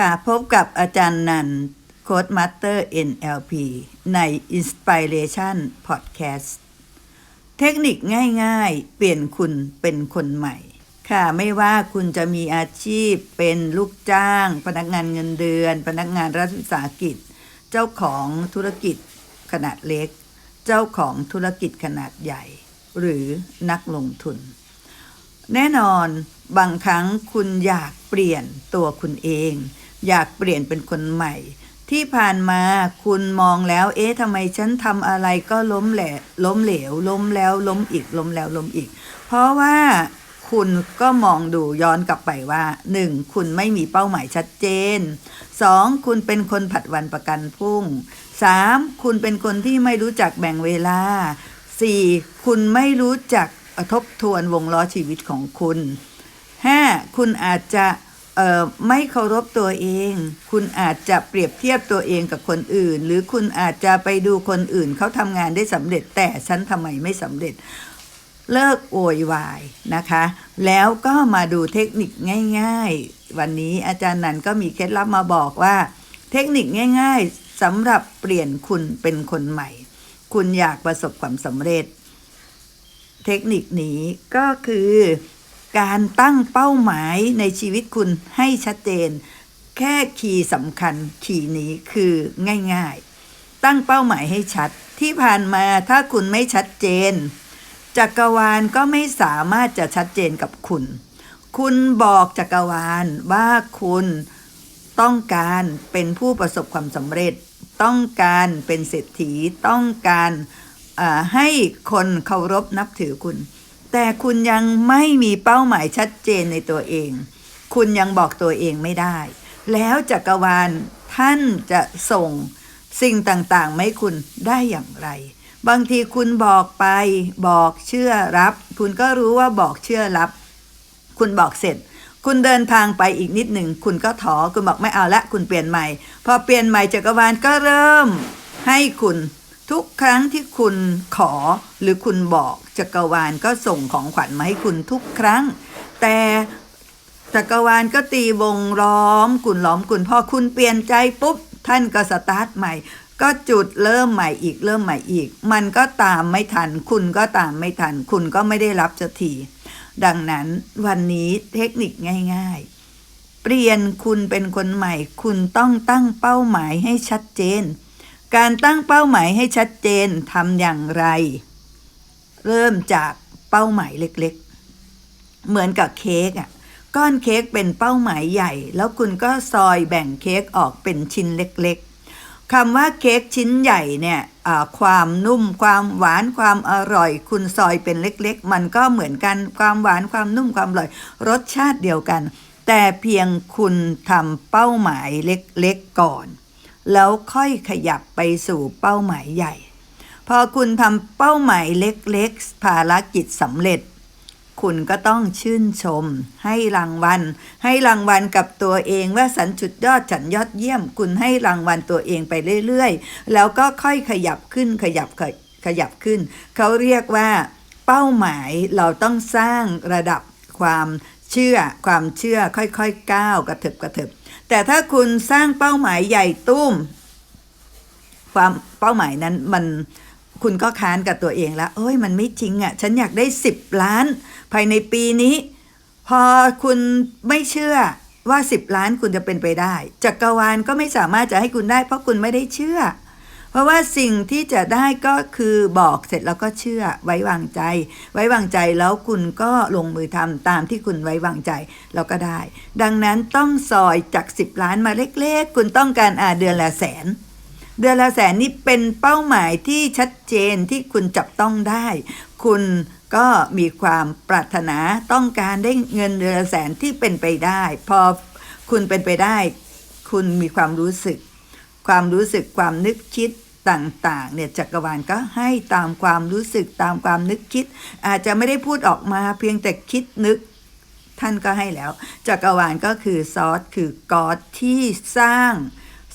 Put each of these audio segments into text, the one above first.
ค่ะ พบกับอาจารย์นันโค้ดมาสเตอร์ NLP ใน Inspiration Podcast เทคนิคง่ายๆ เปลี่ยนคุณเป็นคนใหม่ ค่ะไม่ว่าคุณจะมีอาชีพเป็นลูกจ้าง พนักงานเงินเดือน พนักงานรัฐวิสาหกิจ เจ้าของธุรกิจขนาดเล็ก เจ้าของธุรกิจขนาดใหญ่ หรือนักลงทุน แน่นอนบางครั้งคุณอยากเปลี่ยนตัวคุณเอง อยากเปลี่ยนเป็นคนใหม่ ที่ผ่านมาคุณมองแล้ว เอ๊ะทำไมฉันทำอะไรก็ล้มแหลล้มเหลว ล้มแล้วล้มอีก ล้มแล้วล้มอีก เพราะว่าคุณก็มองดูย้อนกลับไปว่า 1. คุณไม่มีเป้าหมายชัดเจน 2. คุณเป็นคนผัดวันประกันพรุ่ง 3. คุณเป็นคนที่ไม่รู้จักแบ่งเวลา 4. คุณไม่รู้จักทบทวนวงล้อชีวิตของคุณ 5. คุณอาจจะ ไม่เคารพตัวเอง คุณอาจจะเปรียบเทียบตัวเองกับคนอื่น หรือคุณอาจจะไปดูคนอื่นเขาทำงานได้สำเร็จ แต่ฉันทำไมไม่สำเร็จ เลิกโวยวายนะคะ แล้วก็มาดูเทคนิคง่าย ๆ วันนี้อาจารย์นันก็มีเคล็ดลับมาบอกว่า เทคนิคง่าย ๆสำหรับเปลี่ยนคุณเป็นคนใหม่ คุณอยากประสบความสำเร็จ เทคนิคนี้ก็คือ การตั้งเป้าหมายในชีวิตคุณให้ชัดเจน แค่คีย์สำคัญคีย์นี้คือง่ายๆ ตั้งเป้าหมายให้ชัดที่ผ่านมาถ้าคุณไม่ชัดเจน จักรวาลก็ไม่สามารถจะชัดเจนกับคุณ คุณบอกจักรวาลว่าคุณต้องการเป็นผู้ประสบความสำเร็จ ต้องการเป็นเศรษฐีต้องการให้คนเคารพนับถือคุณ แต่คุณยังไม่มีเป้าหมายชัดเจนในตัวเอง คุณยังบอกตัวเองไม่ได้ แล้วจักรวาลท่านจะส่งสิ่งต่างๆไม่คุณได้อย่างไร บางทีคุณบอกไปบอกเชื่อรับ คุณก็รู้ว่าบอกเชื่อรับ คุณบอกเสร็จ คุณเดินทางไปอีกนิดหนึ่ง คุณก็ถอคุณบอกไม่เอาละ คุณเปลี่ยนใหม่ พอเปลี่ยนใหม่จักรวาลก็เริ่มให้คุณ ทุกครั้งที่คุณขอหรือคุณบอกจักรวาลก็ส่งของขวัญมาให้คุณทุกครั้ง แต่จักรวาลก็ตีวงล้อมคุณล้อมคุณพอคุณเปลี่ยนใจปุ๊บ ท่านก็สตาร์ทใหม่ ก็จุดเริ่มใหม่อีกเริ่มใหม่อีก มันก็ตามไม่ทัน คุณก็ตามไม่ทัน คุณก็ไม่ได้รับสักทีดังนั้นวันนี้เทคนิคง่ายๆ เปลี่ยนคุณเป็นคนใหม่ คุณต้องตั้งเป้าหมายให้ชัดเจน การตั้งเป้าหมายให้ชัดเจนทำอย่างไร เริ่มจากเป้าหมายเล็กๆ เหมือนกับเค้กอะก้อนเค้กเป็นเป้าหมายใหญ่ แล้วคุณก็ซอยแบ่งเค้กออกเป็นชิ้นเล็กๆคำว่าเค้กชิ้นใหญ่เนี่ยความนุ่มความหวานความอร่อย คุณซอยเป็นเล็กๆ มันก็เหมือนกันความหวานความนุ่มความอร่อย รสชาติเดียวกัน แต่เพียงคุณทำเป้าหมายเล็กๆก่อน แล้วค่อยขยับไปสู่เป้าหมายใหญ่ พอคุณทำเป้าหมายเล็กๆ ภารกิจสำเร็จ คุณก็ต้องชื่นชม ให้รางวัล ให้รางวัลกับตัวเองว่าสันจุดยอดฉันยอดเยี่ยม คุณให้รางวัลตัวเองไปเรื่อยๆ แล้วก็ค่อยขยับขึ้นขยับขยขยับขึ้น เขาเรียกว่า เป้าหมายเราต้องสร้างระดับความเชื่อความเชื่อค่อยๆก้าวกระเถิบกระเถิบ แต่ถ้าคุณสร้างเป้าหมายใหญ่ตุ้ม ความเป้าหมายนั้นมันคุณก็ค้านกับตัวเองแล้วเอ้ยมันไม่จริงอะ่ะ ฉันอยากได้สิบล้าน ภายในปีนี้ พอคุณไม่เชื่อว่าสิบล้านคุณจะเป็นไปได้จักรวาลก็ไม่สามารถจะให้คุณได้ เพราะคุณไม่ได้เชื่อ เพราะว่าสิ่งที่จะได้ก็คือบอกเสร็จแล้วก็เชื่อไว้วางใจ ไว้วางใจแล้วคุณก็ลงมือทำตามที่คุณไว้วางใจแล้วก็ได้ ดังนั้นต้องซอยจาก 10 ล้านมาเล็กๆ คุณต้องการอาเดือนละแสนเดือนละแสนนี่เป็นเป้าหมายที่ชัดเจนที่คุณจับต้องได้ คุณก็มีความปรารถนาต้องการได้เงินเดือนละแสนที่เป็นไปได้ พอคุณเป็นไปได้ คุณมีความรู้สึก ความรู้สึกความนึกคิด ต่างๆเนี่ยจักรวาลก็ให้ตามความรู้สึกตามความนึกคิด อาจจะไม่ได้พูดออกมาเพียงแต่คิดนึกท่านก็ให้แล้ว จักรวาลก็คือซอสคือกอดที่สร้าง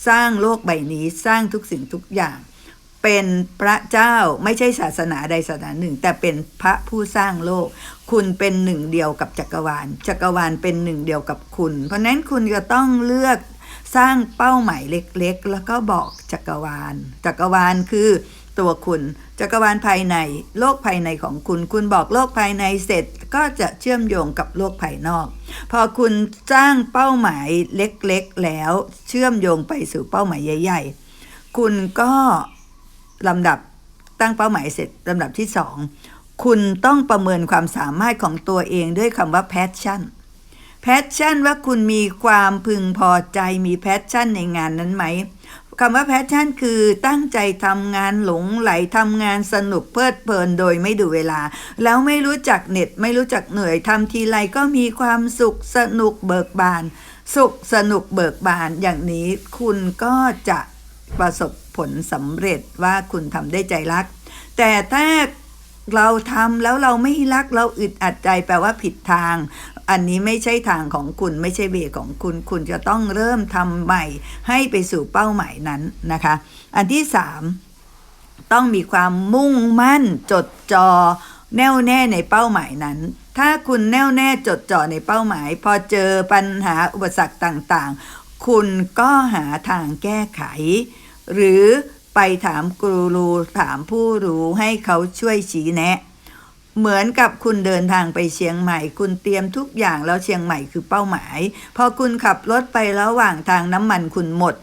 สร้างโลกใบนี้สร้างทุกสิ่งทุกอย่าง เป็นพระเจ้าไม่ใช่ศาสนาใดศาสนาหนึ่ง แต่เป็นพระผู้สร้างโลก คุณเป็นหนึ่งเดียวกับจักรวาล จักรวาลเป็นหนึ่งเดียวกับคุณ เพราะนั้นคุณจะต้องเลือก สร้างเป้าหมายเล็กๆ แล้วก็บอกจักรวาล จักรวาลคือตัวคุณ จักรวาลภายใน โลกภายในของคุณ คุณบอกโลกภายในเสร็จก็จะเชื่อมโยงกับโลกภายนอก พอคุณสร้างเป้าหมายเล็กๆ แล้วเชื่อมโยงไปสู่เป้าหมายใหญ่ ๆ คุณก็ลำดับตั้งเป้าหมายเสร็จลำดับที่สองคุณต้องประเมินความสามารถของตัวเองด้วยคำว่า passion แพชชั่นว่าคุณมีความพึงพอใจมีแพชชั่นในงานนั้นไหมคำว่าแพชชั่นคือตั้งใจทำงานหลงไหลทำงานสนุกเพลิดเพลินโดยไม่ดูเวลา แล้วไม่รู้จักเหน็ดไม่รู้จักเหนื่อยทำทีไรก็มีความสุขสนุกเบิกบาน สุขสนุกเบิกบานอย่างนี้คุณก็จะประสบผลสำเร็จว่าคุณทำได้ใจรัก แต่ถ้า เราทำแล้วเราไม่รักเราอึดอัดใจแปลว่าผิดทาง อันนี้ไม่ใช่ทางของคุณไม่ใช่เวของคุณ คุณจะต้องเริ่มทำใหม่ ให้ไปสู่เป้าหมายนั้นนะคะ อันที่สามต้องมีความมุ่งมั่นจดจอ่อแน่วแน่ในเป้าหมายนั้น ถ้าคุณแน่วแน่จดจ่อในเป้าหมาย พอเจอปัญหาอุปสรรคต่างๆ คุณก็หาทางแก้ไข หรือ ไปถามกูรูถามผู้รู้ให้เขาช่วยชี้แนะ เหมือนกับคุณเดินทางไปเชียงใหม่ คุณเตรียมทุกอย่างแล้วเชียงใหม่คือเป้าหมาย พอคุณขับรถไประหว่างทางน้ำมันคุณหมด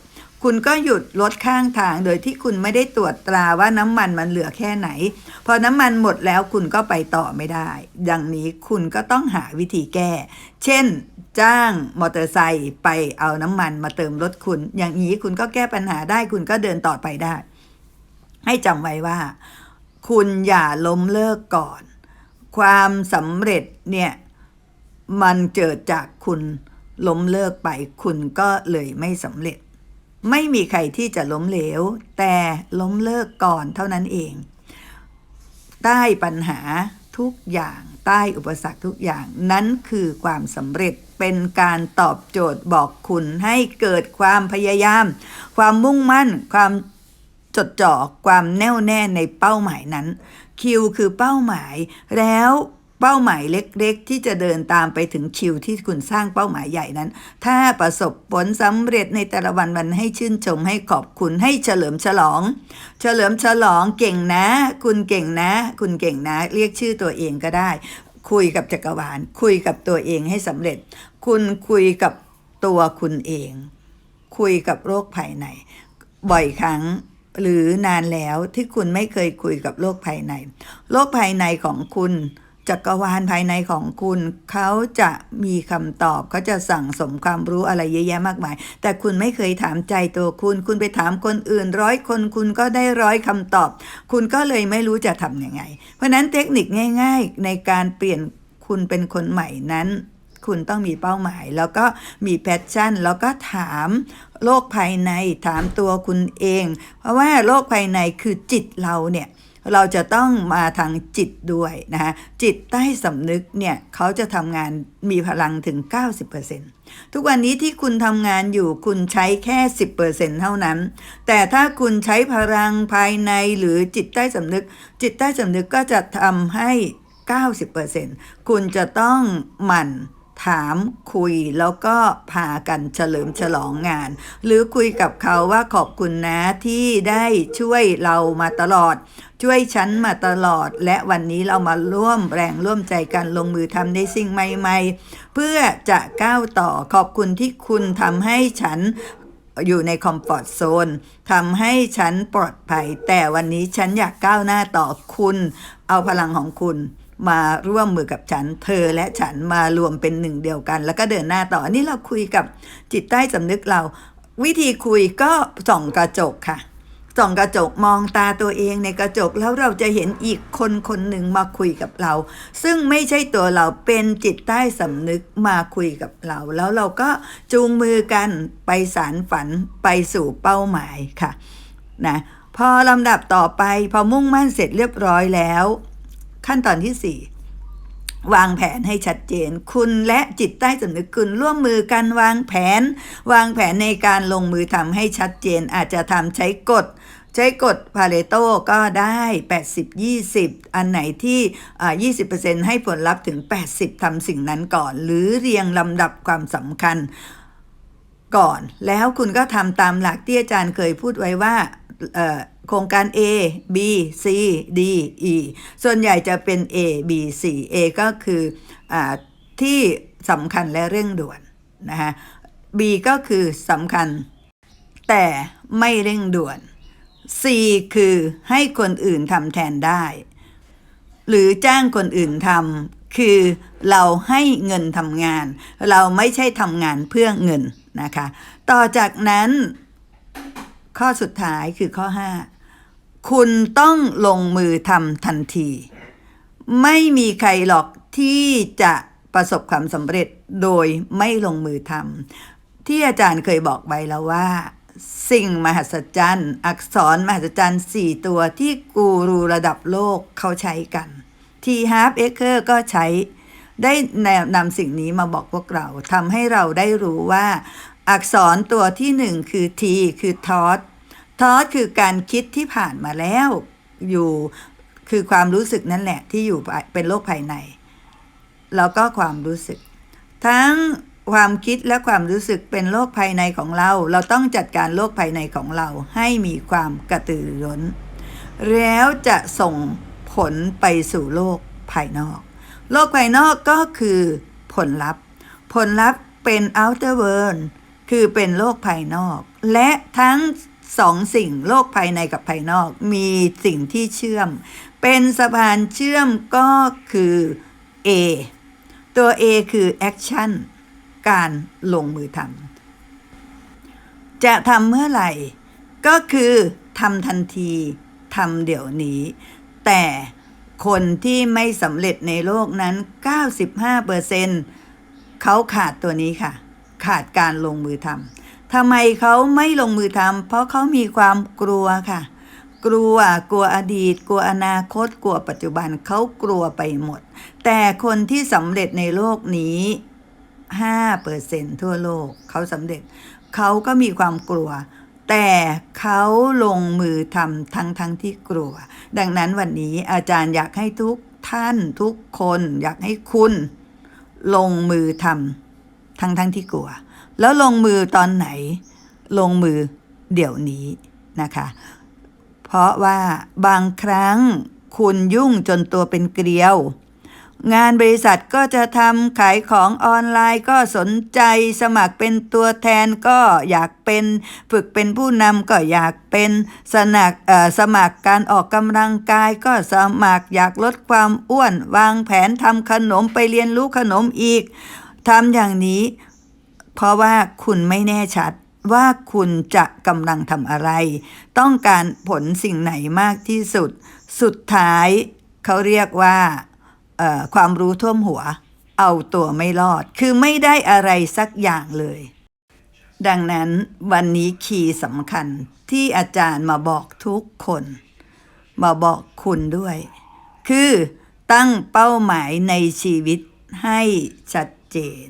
คุณก็หยุดรถข้างทางโดยที่คุณไม่ได้ตรวจตราว่าน้ำมันมันเหลือแค่ไหน พอน้ำมันหมดแล้วคุณก็ไปต่อไม่ได้ ดังนี้คุณก็ต้องหาวิธีแก้ เช่น จ้างมอเตอร์ไซค์ไปเอาน้ำมันมาเติมรถคุณ อย่างนี้คุณก็แก้ปัญหาได้คุณก็เดินต่อไปได้ ให้จำไว้ว่า คุณอย่าล้มเลิกก่อน ความสำเร็จเนี่ยมันเกิดจากคุณล้มเลิกไป คุณก็เลยไม่สำเร็จ ไม่มีใครที่จะล้มเหลว แต่ล้มเลิกก่อนเท่านั้นเอง ใต้ปัญหาทุกอย่างใต้อุปสรรคทุกอย่างนั้นคือความสำเร็จ เป็นการตอบโจทย์บอกคุณให้เกิดความพยายาม ความมุ่งมั่น ความจดจ่อความแน่วแน่ในเป้าหมายนั้นคิวคือเป้าหมายแล้วเป้าหมายเล็กๆ ที่จะเดินตามไปถึงคิวที่คุณสร้างเป้าหมายใหญ่นั้น ถ้าประสบผลสำเร็จในแต่ละวันวันให้ชื่นชมให้ขอบคุณให้เฉลิมฉลอง เฉลิมฉลองเก่งนะ คุณเก่งนะ คุณเก่งนะ เรียกชื่อตัวเองก็ได้ คุยกับจักรวาล คุยกับตัวเองให้สำเร็จ คุณคุยกับตัวคุณเอง คุยกับโรคภายใน บ่อยครั้งหรือนานแล้วที่คุณไม่เคยคุยกับโรคภายใน โรคภายในของคุณ จักรวาลภายในของคุณ เขาจะมีคำตอบ เขาจะสั่งสมความรู้อะไรเยอะแยะมากมาย แต่คุณไม่เคยถามใจตัวคุณ คุณไปถามคนอื่นร้อยคน คุณก็ได้ร้อยคำตอบ คุณก็เลยไม่รู้จะทำยังไง เพราะนั้นเทคนิคง่าย ๆ ในการเปลี่ยนคุณเป็นคนใหม่นั้น คุณต้องมีเป้าหมาย แล้วก็มีแพชชั่น แล้วก็ถามโลกภายในถามตัวคุณเอง เพราะว่าโลกภายในคือจิตเราเนี่ย เราจะต้องมาทางจิตด้วยนะคะจิตใต้สำนึกเนี่ยเขาจะทำงานมีพลังถึง 90%ทุกวันนี้ที่คุณทำงานอยู่คุณใช้แค่ 10%เท่านั้น แต่ถ้าคุณใช้พลังภายในหรือจิตใต้สำนึก จิตใต้สำนึกก็จะทำให้ 90%คุณจะต้องหมั่น ถามคุยแล้วก็พากันเฉลิมฉลองงาน หรือคุยกับเขาว่าขอบคุณนะที่ได้ช่วยเรามาตลอด ช่วยฉันมาตลอด และวันนี้เรามาร่วมแรงร่วมใจกันลงมือทำในสิ่งใหม่ๆ เพื่อจะก้าวต่อขอบคุณที่คุณทำให้ฉันอยู่ในคอมฟอร์ทโซนทำให้ฉันปลอดภัย แต่วันนี้ฉันอยากก้าวหน้าต่อคุณ เอาพลังของคุณ มาร่วมมือกับฉัน เธอและฉันมารวมเป็นหนึ่งเดียวกัน แล้วก็เดินหน้าต่ออันนี้เราคุยกับจิตใต้สำนึกเรา วิธีคุยก็ส่องกระจกค่ะส่องกระจกมองตาตัวเองในกระจกแล้วเราจะเห็นอีกคนคนหนึ่งมาคุยกับเรา ซึ่งไม่ใช่ตัวเราเป็นจิตใต้สำนึกมาคุยกับเรา แล้วเราก็จูงมือกันไปสารฝันไปสู่เป้าหมายค่ะนะพอลำดับต่อไปพอมุ่งมั่นเสร็จเรียบร้อยแล้ว ขั้นตอนที่ 4วางแผนให้ชัดเจน คุณและจิตใต้สำนึกคุณร่วมมือกันวางแผน วางแผนในการลงมือทำให้ชัดเจน อาจจะทำใช้กฎ ใช้กฎพาเลโตก็ได้ 80 20 อันไหนที่อ่า20%ให้ผลลัพธ์ถึง 80 ทำสิ่งนั้นก่อน หรือเรียงลำดับความสำคัญก่อน แล้วคุณก็ทำตามหลักที่อาจารย์เคยพูดไว้ว่า โครงการ A B C D E ส่วนใหญ่จะเป็น A B C A ก็คืออที่สำคัญและเร่งด่วนนะคะ B ก็คือสำคัญ แต่ไม่เร่งด่วน C คือให้คนอื่นทำแทนได้ หรือจ้างคนอื่นทำคือเราให้เงินทำงาน เราไม่ใช่ทำงานเพื่อเงินนะคะ ต่อจากนั้นข้อสุดท้ายคือข้อ 5 คุณต้องลงมือทำทันที ไม่มีใครหรอกที่จะประสบความสำเร็จโดยไม่ลงมือทำที่อาจารย์เคยบอกไว้แล้วว่า สิ่งมหัศจรรย์อักษรมหัศจรรย์4ตัวที่กูรูระดับโลกเขาใช้กันทีฮาร์ปเอเคอร์ก็ใช้ได้แนวนำสิ่งนี้มาบอกพวกเราทำให้เราได้รู้ว่า อักษรตัวที่หนึ่งคือ T คือทอส ทอสคือการคิดที่ผ่านมาแล้ว อยู่คือความรู้สึกนั่นแหละ ที่อยู่เป็นโลกภายใน แล้วก็ความรู้สึก ทั้งความคิดและความรู้สึกเป็นโลกภายในของเรา เราต้องจัดการโลกภายในของเราให้มีความกระตือรือร้น แล้วจะส่งผลไปสู่โลกภายนอก โลกภายนอกก็คือผลลัพธ์ ผลลัพธ์เป็น outer world คือเป็นโลกภายนอก และทั้ง สองสิ่งโลกภายในกับภายนอก มีสิ่งที่เชื่อม เป็นสะพานเชื่อมก็คือ A ตัว A คือ action การลงมือทำจะทำเมื่อไหร่ ก็คือทำทันทีทำเดี๋ยวนี้ แต่คนที่ไม่สำเร็จในโลกนั้น 95%เขาขาดตัวนี้ค่ะ ขาดการลงมือทำ ทำไมเขาไม่ลงมือทำเพราะเขามีความกลัวค่ะ กลัวกลัวอดีต กลัวอนาคต กลัวปัจจุบันเขากลัวไปหมด แต่คนที่สำเร็จในโลกนี้5%ทั่วโลกเขาสำเร็จ เขาก็มีความกลัว แต่เขาลงมือทำทั้งทั้งที่กลัว ดังนั้นวันนี้อาจารย์อยากให้ทุกท่านทุกคนอยากให้คุณ ลงมือทำทั้งทั้งที่กลัว แล้วลงมือตอนไหน ลงมือเดี๋ยวนี้นะคะ เพราะว่าบางครั้งคุณยุ่งจนตัวเป็นเกลียว งานบริษัทก็จะทำขายของออนไลน์ก็สนใจสมัครเป็นตัวแทนก็อยากเป็น ฝึกเป็นผู้นำก็อยากเป็นสนักสมัครการออกกำลังกายก็สมัครอยากลดความอ้วน วางแผนทำขนมไปเรียนรู้ขนมอีกทำอย่างนี้ เพราะว่าคุณไม่แน่ชัดว่าคุณจะกำลังทำอะไร ต้องการผลสิ่งไหนมากที่สุด สุดท้ายเขาเรียกว่าความรู้ท่วมหัว เอาตัวไม่รอด คือไม่ได้อะไรสักอย่างเลย ดังนั้นวันนี้คีย์สำคัญที่อาจารย์มาบอกทุกคน มาบอกคุณด้วย คือตั้งเป้าหมายในชีวิตให้ชัดเจน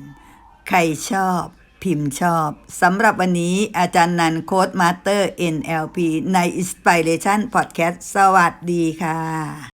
ใครชอบ พิมพ์ชอบสำหรับวันนี้อาจารย์นันโค้ดมาสเตอร์ NLP ใน Inspiration Podcast สวัสดีค่ะ